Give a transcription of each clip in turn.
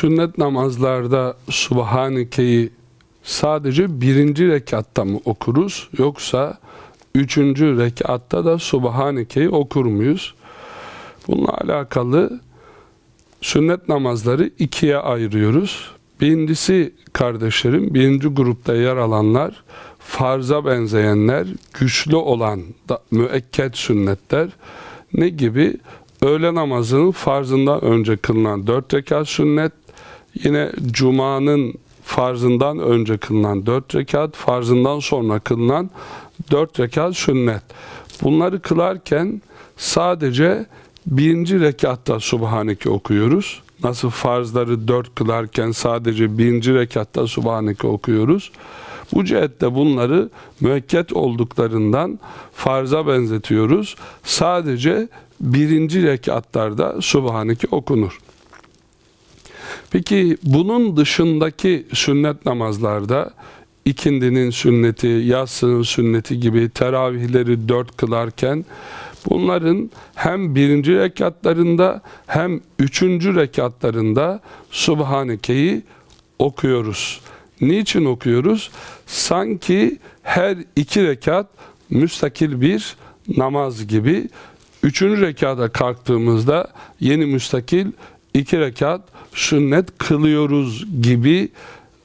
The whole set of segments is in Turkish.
Sünnet namazlarda Subhaneke'yi sadece birinci rekatta mı okuruz yoksa üçüncü rekatta da Subhaneke'yi okur muyuz? Bununla alakalı sünnet namazları ikiye ayırıyoruz. Birincisi kardeşlerim, birinci grupta yer alanlar farza benzeyenler, güçlü olan da, müekket sünnetler ne gibi? Öğle namazının farzından önce kılınan dört rekat sünnet, yine cumanın farzından önce kılınan dört rekat, farzından sonra kılınan dört rekat sünnet. Bunları kılarken sadece birinci rekatta Subhaneke okuyoruz. Nasıl farzları dört kılarken sadece birinci rekatta Subhaneke okuyoruz. Bu cihette bunları müekket olduklarından farza benzetiyoruz. Sadece birinci rekatlarda Subhaneke okunur. Peki bunun dışındaki sünnet namazlarda ikindinin sünneti, yatsının sünneti gibi teravihleri dört kılarken bunların hem birinci rekatlarında hem üçüncü rekatlarında Subhaneke'yi okuyoruz. Niçin okuyoruz? Sanki her iki rekat müstakil bir namaz gibi. Üçüncü rekata kalktığımızda yeni müstakil iki rekat sünnet kılıyoruz gibi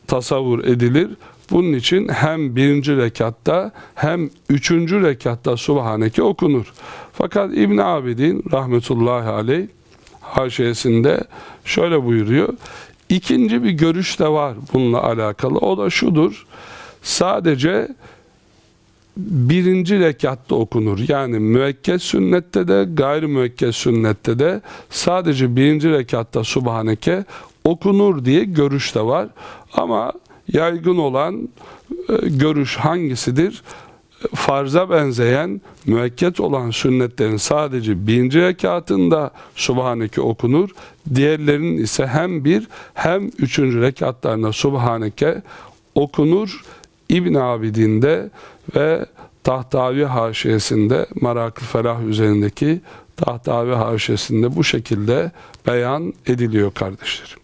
tasavvur edilir. Bunun için hem birinci rekatta hem üçüncü rekatta Subhaneke okunur. Fakat İbn Abidin rahmetullahi aleyh haşiyesinde şöyle buyuruyor. İkinci bir görüş de var bununla alakalı. O da şudur. Sadece birinci rekatta okunur. Yani müekket sünnette de gayri müekket sünnette de sadece birinci rekatta Subhaneke okunur diye görüş de var. Ama yaygın olan e, görüş hangisidir? Farza benzeyen, müekket olan sünnetlerin sadece birinci rekatında Subhaneke okunur. Diğerlerinin ise hem bir hem üçüncü rekatlarında Subhaneke okunur. İbn Abidin'de ve Tahtavi haşiyesinde Marakı Felah üzerindeki Tahtavi haşiyesinde bu şekilde beyan ediliyor kardeşlerim.